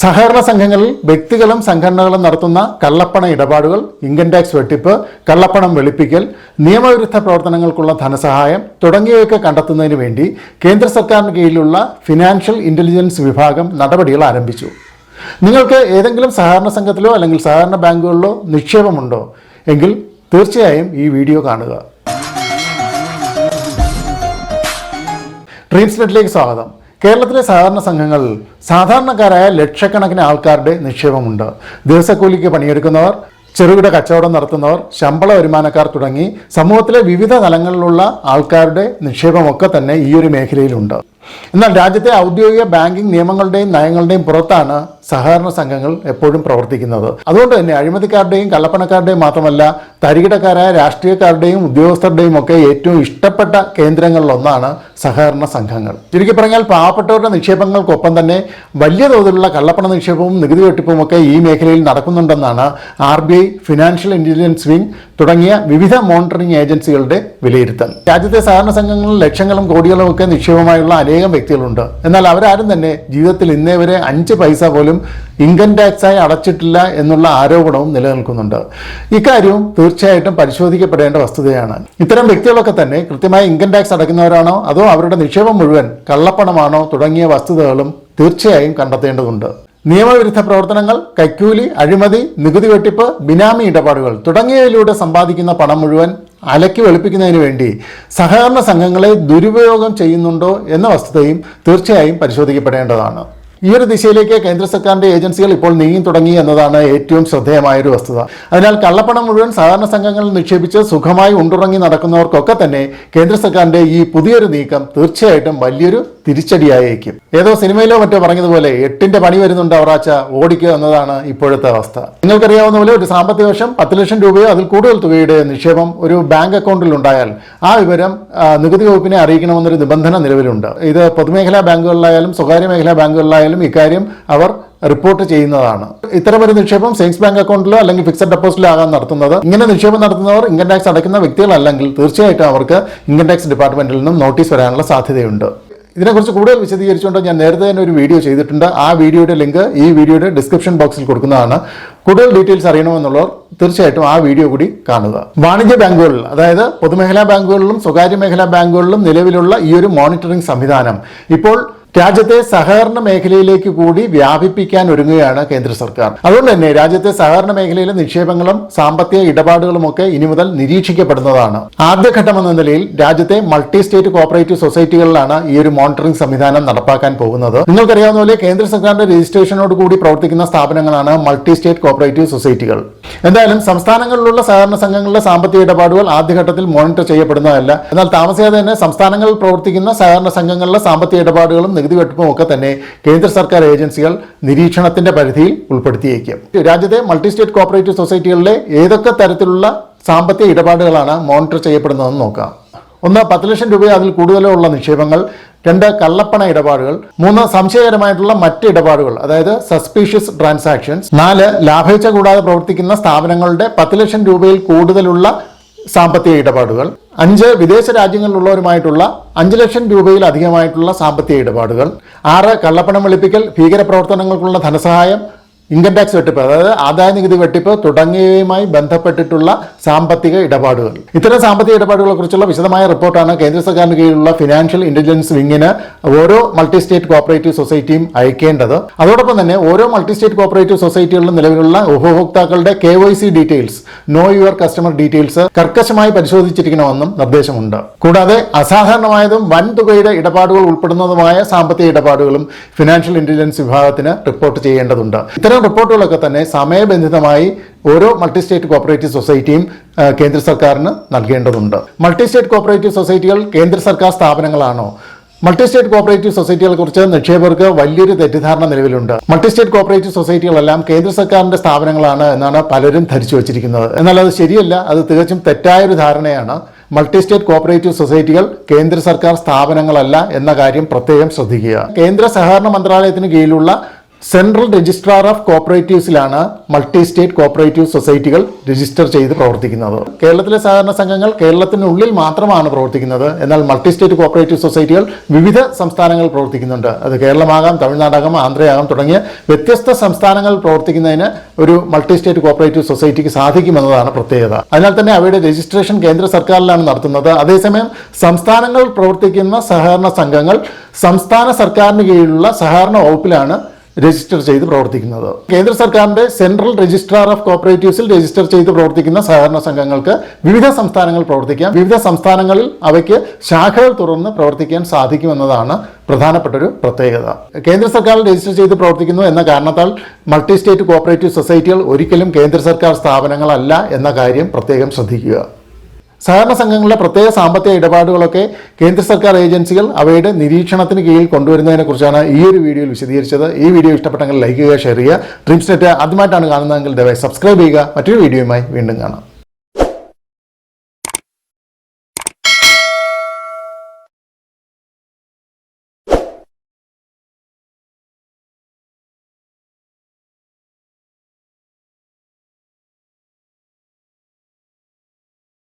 സഹകരണ സംഘങ്ങളിൽ വ്യക്തികളും സംഘടനകളും നടത്തുന്ന കള്ളപ്പണ ഇടപാടുകൾ ഇൻകം ടാക്സ് വെട്ടിപ്പ് കള്ളപ്പണം വെളുപ്പിക്കൽ നിയമവിരുദ്ധ പ്രവർത്തനങ്ങൾക്കുള്ള ധനസഹായം തുടങ്ങിയവയൊക്കെ കണ്ടെത്തുന്നതിന് വേണ്ടി കേന്ദ്ര സർക്കാരിന് കീഴിലുള്ള ഫിനാൻഷ്യൽ ഇന്റലിജൻസ് വിഭാഗം നടപടികൾ ആരംഭിച്ചു. നിങ്ങൾക്ക് ഏതെങ്കിലും സഹകരണ സംഘത്തിലോ അല്ലെങ്കിൽ സഹകരണ ബാങ്കുകളിലോ നിക്ഷേപമുണ്ടോ എങ്കിൽ തീർച്ചയായും ഈ വീഡിയോ കാണുക. ഡ്രീംസ് നെറ്റിലേക്ക് സ്വാഗതം. കേരളത്തിലെ സഹകരണ സംഘങ്ങൾ സാധാരണക്കാരായ ലക്ഷക്കണക്കിന് ആൾക്കാരുടെ നിക്ഷേപമുണ്ട്. ദിവസക്കൂലിക്ക് പണിയെടുക്കുന്നവർ ചെറുകിട കച്ചവടം നടത്തുന്നവർ ശമ്പള വരുമാനക്കാർ തുടങ്ങി സമൂഹത്തിലെ വിവിധ തലങ്ങളിലുള്ള ആൾക്കാരുടെ നിക്ഷേപമൊക്കെ തന്നെ ഈയൊരു മേഖലയിലുണ്ട്. എന്നാൽ രാജ്യത്തെ ഔദ്യോഗിക ബാങ്കിംഗ് നിയമങ്ങളുടെയും നയങ്ങളുടെയും പുറത്താണ് സഹകരണ സംഘങ്ങൾ എപ്പോഴും പ്രവർത്തിക്കുന്നത്. അതുകൊണ്ട് തന്നെ അഴിമതിക്കാരുടെയും കള്ളപ്പണക്കാരുടെയും മാത്രമല്ല തരികിടക്കാരായ രാഷ്ട്രീയക്കാരുടെയും ഉദ്യോഗസ്ഥരുടെയും ഒക്കെ ഏറ്റവും ഇഷ്ടപ്പെട്ട കേന്ദ്രങ്ങളിലൊന്നാണ് സഹകരണ സംഘങ്ങൾ. ചുരുക്കി പറഞ്ഞാൽ പാവപ്പെട്ടവരുടെ നിക്ഷേപങ്ങൾക്കൊപ്പം തന്നെ വലിയ തോതിലുള്ള കള്ളപ്പണ നിക്ഷേപവും നികുതി വെട്ടിപ്പും ഒക്കെ ഈ മേഖലയിൽ നടക്കുന്നുണ്ടെന്നാണ് R B I financial intelligence wing തുടങ്ങിയ വിവിധ മോണിറ്ററിംഗ് ഏജൻസികളുടെ വിലയിരുത്തൽ. രാജ്യത്തെ സഹകരണ സംഘങ്ങളിൽ ലക്ഷങ്ങളും കോടികളും ഒക്കെ നിക്ഷേപമായുള്ള അനേകം വ്യക്തികളുണ്ട്. എന്നാൽ അവരാരും തന്നെ ജീവിതത്തിൽ ഇന്നേ വരെ അഞ്ച് പൈസ പോലും ഇൻകം ടാക്സായി അടച്ചിട്ടില്ല എന്നുള്ള ആരോപണവും നിലനിൽക്കുന്നുണ്ട്. ഇക്കാര്യവും തീർച്ചയായിട്ടും പരിശോധിക്കപ്പെടേണ്ട വസ്തുതയാണ്. ഇത്തരം വ്യക്തികളൊക്കെ തന്നെ കൃത്യമായി ഇൻകം ടാക്സ് അടയ്ക്കുന്നവരാണോ അതോ അവരുടെ നിക്ഷേപം മുഴുവൻ കള്ളപ്പണമാണോ തുടങ്ങിയ വസ്തുതകളും തീർച്ചയായും കണ്ടെത്തേണ്ടതുണ്ട്. നിയമവിരുദ്ധ പ്രവർത്തനങ്ങൾ കൈക്കൂലി അഴിമതി നികുതി വെട്ടിപ്പ് ബിനാമി ഇടപാടുകൾ തുടങ്ങിയവയിലൂടെ സമ്പാദിക്കുന്ന പണം മുഴുവൻ അലക്കി വെളുപ്പിക്കുന്നതിന് വേണ്ടി സഹകരണ സംഘങ്ങളെ ദുരുപയോഗം ചെയ്യുന്നുണ്ടോ എന്ന വസ്തുതയും തീർച്ചയായും പരിശോധിക്കപ്പെടേണ്ടതാണ്. ഈ ഒരു ദിശയിലേക്ക് കേന്ദ്ര സർക്കാരിന്റെ ഏജൻസികൾ ഇപ്പോൾ നീങ്ങി തുടങ്ങി എന്നതാണ് ഏറ്റവും ശ്രദ്ധേയമായ ഒരു വസ്തുത. അതിനാൽ കള്ളപ്പണം മുഴുവൻ സഹകരണ സംഘങ്ങളിൽ നിക്ഷേപിച്ച് സുഖമായി ഉണ്ടുറങ്ങി നടക്കുന്നവർക്കൊക്കെ തന്നെ കേന്ദ്ര സർക്കാരിന്റെ ഈ പുതിയൊരു നീക്കം തീർച്ചയായിട്ടും വലിയൊരു തിരിച്ചടിയായേക്കും. ഏതോ സിനിമയിലോ മറ്റോ പറഞ്ഞതുപോലെ എട്ടിന്റെ പണി വരുന്നുണ്ട് അവറാച്ച ഓടിക്കുക എന്നതാണ് ഇപ്പോഴത്തെ അവസ്ഥ. നിങ്ങൾക്കറിയാവുന്ന പോലെ ഒരു സാമ്പത്തിക വർഷം പത്ത് ലക്ഷം രൂപയോ അതിൽ കൂടുതൽ തുകയുടെ നിക്ഷേപം ഒരു ബാങ്ക് അക്കൗണ്ടിൽ ഉണ്ടായാൽ ആ വിവരം നികുതി വകുപ്പിനെ അറിയിക്കണമെന്നൊരു നിബന്ധന നിലവിലുണ്ട്. ഇത് പൊതുമേഖലാ ബാങ്കുകളിലായാലും സ്വകാര്യ മേഖലാ ബാങ്കുകളിലായാലും ഇക്കാര്യം അവർ റിപ്പോർട്ട് ചെയ്യുന്നതാണ്. ഇത്തരമൊരു നിക്ഷേപം സേവിങ്സ് ബാങ്ക് അക്കൗണ്ടിലോ അല്ലെങ്കിൽ ഫിക്സഡ് ഡെപ്പോസിറ്റിലോ ആകാൻ നടത്തുന്നത് ഇങ്ങനെ നിക്ഷേപം നടത്തുന്നവർ ഇൻകം ടാക്സ് അടയ്ക്കുന്ന വ്യക്തികളല്ലെങ്കിൽ തീർച്ചയായിട്ടും അവർക്ക് ഇൻകം ടാക്സ് ഡിപ്പാർട്ട്മെന്റിൽ നിന്നും നോട്ടീസ് വരാനുള്ള സാധ്യതയുണ്ട്. ഇതിനെക്കുറിച്ച് കൂടുതൽ വിശദീകരിച്ചുകൊണ്ട് ഞാൻ നേരത്തെ തന്നെ ഒരു വീഡിയോ ചെയ്തിട്ടുണ്ട്. ആ വീഡിയോയുടെ ലിങ്ക് ഈ വീഡിയോയുടെ ഡിസ്ക്രിപ്ഷൻ ബോക്സിൽ കൊടുക്കുന്നതാണ്. കൂടുതൽ ഡീറ്റെയിൽസ് അറിയണമെന്നുള്ളവർ തീർച്ചയായിട്ടും ആ വീഡിയോ കൂടി കാണുക. വാണിജ്യ ബാങ്കുകളിൽ അതായത് പൊതുമേഖലാ ബാങ്കുകളിലും സ്വകാര്യ മേഖലാ ബാങ്കുകളിലും നിലവിലുള്ള ഈ ഒരു മോണിറ്ററിംഗ് സംവിധാനം ഇപ്പോൾ രാജ്യത്തെ സഹകരണ മേഖലയിലേക്ക് കൂടി വ്യാപിപ്പിക്കാൻ ഒരുങ്ങുകയാണ് കേന്ദ്ര സർക്കാർ. അതുകൊണ്ട് തന്നെ രാജ്യത്തെ സഹകരണ മേഖലയിലെ നിക്ഷേപങ്ങളും സാമ്പത്തിക ഇടപാടുകളും ഒക്കെ ഇനി മുതൽ നിരീക്ഷിക്കപ്പെടുന്നതാണ്. ആദ്യഘട്ടം എന്ന നിലയിൽ രാജ്യത്തെ മൾട്ടി സ്റ്റേറ്റ് കോപ്പറേറ്റീവ് സൊസൈറ്റികളിലാണ് ഈ ഒരു മോണിറ്ററിംഗ് സംവിധാനം നടപ്പാക്കാൻ പോകുന്നത്. നിങ്ങൾക്കറിയാവുന്ന പോലെ കേന്ദ്ര സർക്കാരിന്റെ രജിസ്ട്രേഷനോട് കൂടി പ്രവർത്തിക്കുന്ന സ്ഥാപനങ്ങളാണ് മൾട്ടി സ്റ്റേറ്റ് കോപ്പറേറ്റീവ് സൊസൈറ്റികൾ. എന്തായാലും സംസ്ഥാനങ്ങളിലുള്ള സഹകരണ സംഘങ്ങളുടെ സാമ്പത്തിക ഇടപാടുകൾ ആദ്യഘട്ടത്തിൽ മോണിറ്റർ ചെയ്യപ്പെടുന്നതല്ല. എന്നാൽ താമസിയാതെ തന്നെ സംസ്ഥാനങ്ങളിൽ പ്രവർത്തിക്കുന്ന സഹകരണ സംഘങ്ങളിലെ സാമ്പത്തിക ഇടപാടുകളും നികുതി വെട്ടിപ്പും ഒക്കെ തന്നെ കേന്ദ്ര സർക്കാർ ഏജൻസികൾ നിരീക്ഷണത്തിന്റെ പരിധിയിൽ ഉൾപ്പെടുത്തിയേക്കും. രാജ്യത്തെ മൾട്ടി സ്റ്റേറ്റ് കോപ്പറേറ്റീവ് സൊസൈറ്റികളിലെ ഏതൊക്കെ തരത്തിലുള്ള സാമ്പത്തിക ഇടപാടുകളാണ് മോണിറ്റർ ചെയ്യപ്പെടുന്നതെന്ന് നോക്കാം. ഒന്ന് പത്ത് ലക്ഷം രൂപ അതിൽ കൂടുതലോ ഉള്ള നിക്ഷേപങ്ങൾ. രണ്ട് കള്ളപ്പണ ഇടപാടുകൾ. മൂന്ന് സംശയകരമായിട്ടുള്ള മറ്റ് ഇടപാടുകൾ അതായത് സസ്പീഷ്യസ് ട്രാൻസാക്ഷൻസ് നാല് ലാഭേച്ഛ കൂടാതെ പ്രവർത്തിക്കുന്ന സ്ഥാപനങ്ങളുടെ പത്ത് ലക്ഷം രൂപയിൽ കൂടുതലുള്ള സാമ്പത്തിക ഇടപാടുകൾ. അഞ്ച് വിദേശ രാജ്യങ്ങളിലുള്ളവരുമായിട്ടുള്ള അഞ്ച് ലക്ഷം രൂപയിൽ അധികമായിട്ടുള്ള സാമ്പത്തിക ഇടപാടുകൾ. ആറ് കള്ളപ്പണം വെളുപ്പിക്കൽ ഭീകരപ്രവർത്തനങ്ങൾക്കുള്ള ധനസഹായം. ഇൻകം ടാക്സ് വെട്ടിപ്പ് അതായത് ആദായ നികുതി വെട്ടിപ്പ് തുടങ്ങിയവയുമായി ബന്ധപ്പെട്ടിട്ടുള്ള സാമ്പത്തിക ഇടപാടുകൾ. ഇത്തരം സാമ്പത്തിക ഇടപാടുകളെ കുറിച്ചുള്ള വിശദമായ റിപ്പോർട്ടാണ് കേന്ദ്ര സർക്കാരിന് കീഴിലുള്ള ഫിനാൻഷ്യൽ ഇന്റലിജൻസ് വിങ്ങിന് ഓരോ മൾട്ടി സ്റ്റേറ്റ് കോപ്പറേറ്റീവ് സൊസൈറ്റിയും അയക്കേണ്ടത്. അതോടൊപ്പം തന്നെ ഓരോ മൾട്ടി സ്റ്റേറ്റ് കോപ്പറേറ്റീവ് സൊസൈറ്റികളിലും നിലവിലുള്ള ഉപഭോക്താക്കളുടെ K Y C details know your customer details കർക്കശമായി പരിശോധിച്ചിരിക്കണമെന്നും നിർദ്ദേശമുണ്ട്. കൂടാതെ അസാധാരണമായതും വൻതുകയുടെ ഇടപാടുകൾ ഉൾപ്പെടുന്നതുമായ സാമ്പത്തിക ഇടപാടുകളും ഫിനാൻഷ്യൽ ഇന്റലിജൻസ് വിഭാഗത്തിന് റിപ്പോർട്ട് ചെയ്യേണ്ടതുണ്ട്. ഇത്തരം റിപ്പോർട്ടുകളൊക്കെ തന്നെ സമയബന്ധിതമായി ഓരോ മൾട്ടി സ്റ്റേറ്റ് കോപ്പറേറ്റീവ് സൊസൈറ്റിയും കേന്ദ്ര സർക്കാരിന് നൽകേണ്ടതുണ്ട്. മൾട്ടി സ്റ്റേറ്റ് കോപ്പറേറ്റീവ് സൊസൈറ്റികൾ കേന്ദ്ര സർക്കാർ സ്ഥാപനങ്ങളാണോ? മൾട്ടി സ്റ്റേറ്റ് കോപ്പറേറ്റീവ് സൊസൈറ്റികളെ കുറിച്ച് നിക്ഷേപകർക്ക് വലിയൊരു തെറ്റിദ്ധാരണ നിലവിലുണ്ട്. മൾട്ടി സ്റ്റേറ്റ് കോപ്പറേറ്റീവ് സൊസൈറ്റികളെല്ലാം കേന്ദ്ര സർക്കാരിന്റെ സ്ഥാപനങ്ങളാണ് എന്നാണ് പലരും ധരിച്ചു വച്ചിരിക്കുന്നത്. എന്നാൽ അത് ശരിയല്ല അത് തികച്ചും തെറ്റായ ഒരു ധാരണയാണ്. മൾട്ടി സ്റ്റേറ്റ് കോപ്പറേറ്റീവ് സൊസൈറ്റികൾ കേന്ദ്ര സർക്കാർ സ്ഥാപനങ്ങളല്ല എന്ന കാര്യം പ്രത്യേകം ശ്രദ്ധിക്കുക. കേന്ദ്ര സഹകരണ മന്ത്രാലയത്തിന് കീഴിലുള്ള സെൻട്രൽ രജിസ്ട്രാർ ഓഫ് കോപ്പറേറ്റീവ്സിലാണ് മൾട്ടി സ്റ്റേറ്റ് കോപ്പറേറ്റീവ് സൊസൈറ്റികൾ രജിസ്റ്റർ ചെയ്ത് പ്രവർത്തിക്കുന്നത്. കേരളത്തിലെ സഹകരണ സംഘങ്ങൾ കേരളത്തിനുള്ളിൽ മാത്രമാണ് പ്രവർത്തിക്കുന്നത്. എന്നാൽ മൾട്ടി സ്റ്റേറ്റ് കോപ്പറേറ്റീവ് സൊസൈറ്റികൾ വിവിധ സംസ്ഥാനങ്ങളിൽ പ്രവർത്തിക്കുന്നുണ്ട്. അത് കേരളമാകാം തമിഴ്നാടാകാം ആന്ധ്രയാകാം തുടങ്ങിയ വ്യത്യസ്ത സംസ്ഥാനങ്ങളിൽ പ്രവർത്തിക്കുന്നതിന് ഒരു മൾട്ടി സ്റ്റേറ്റ് കോപ്പറേറ്റീവ് സൊസൈറ്റിക്ക് സാധിക്കുമെന്നതാണ് പ്രത്യേകത. അതിനാൽ തന്നെ അവയുടെ രജിസ്ട്രേഷൻ കേന്ദ്ര സർക്കാരിലാണ് നടത്തുന്നത്. അതേസമയം സംസ്ഥാനങ്ങളിൽ പ്രവർത്തിക്കുന്ന സഹകരണ സംഘങ്ങൾ സംസ്ഥാന സർക്കാരിന് കീഴിലുള്ള സഹകരണ വകുപ്പിലാണ് രജിസ്റ്റർ ചെയ്ത് പ്രവർത്തിക്കുന്നത്. കേന്ദ്ര സർക്കാരിന്റെ സെൻട്രൽ രജിസ്ട്രാർ ഓഫ് കോപ്പറേറ്റീവ്സിൽ രജിസ്റ്റർ ചെയ്ത് പ്രവർത്തിക്കുന്ന സഹകരണ സംഘങ്ങൾക്ക് വിവിധ സംസ്ഥാനങ്ങളിൽ പ്രവർത്തിക്കാം. വിവിധ സംസ്ഥാനങ്ങളിൽ അവയ്ക്ക് ശാഖകൾ തുറന്ന് പ്രവർത്തിക്കാൻ സാധിക്കുമെന്നതാണ് പ്രധാനപ്പെട്ട ഒരു പ്രത്യേകത. കേന്ദ്ര സർക്കാരിൽ രജിസ്റ്റർ ചെയ്ത് പ്രവർത്തിക്കുന്നു എന്ന കാരണത്താൽ മൾട്ടി സ്റ്റേറ്റ് കോപ്പറേറ്റീവ് സൊസൈറ്റികൾ ഒരിക്കലും കേന്ദ്ര സർക്കാർ സ്ഥാപനങ്ങളല്ല എന്ന കാര്യം പ്രത്യേകം ശ്രദ്ധിക്കുക. സഹകരണ സംഘങ്ങളുടെ പ്രത്യേക സാമ്പത്തിക ഇടപാടുകളൊക്കെ കേന്ദ്ര സർക്കാർ ഏജൻസികൾ അവയുടെ നിരീക്ഷണത്തിന് കീഴിൽ കൊണ്ടുവരുന്നതിനെ കുറിച്ചാണ് ഈ ഒരു വീഡിയോയിൽ വിശദീകരിച്ചത്. ഈ വീഡിയോ ഇഷ്ടപ്പെട്ടെങ്കിൽ ലൈക്ക് ചെയ്യുക ഷെയർ ചെയ്യുക. ഡ്രീംസ് നെറ്റ് ആദ്യമായിട്ടാണ് കാണുന്നതെങ്കിൽ ദയവായി സബ്സ്ക്രൈബ് ചെയ്യുക. മറ്റൊരു വീഡിയോയുമായി വീണ്ടും കാണാം.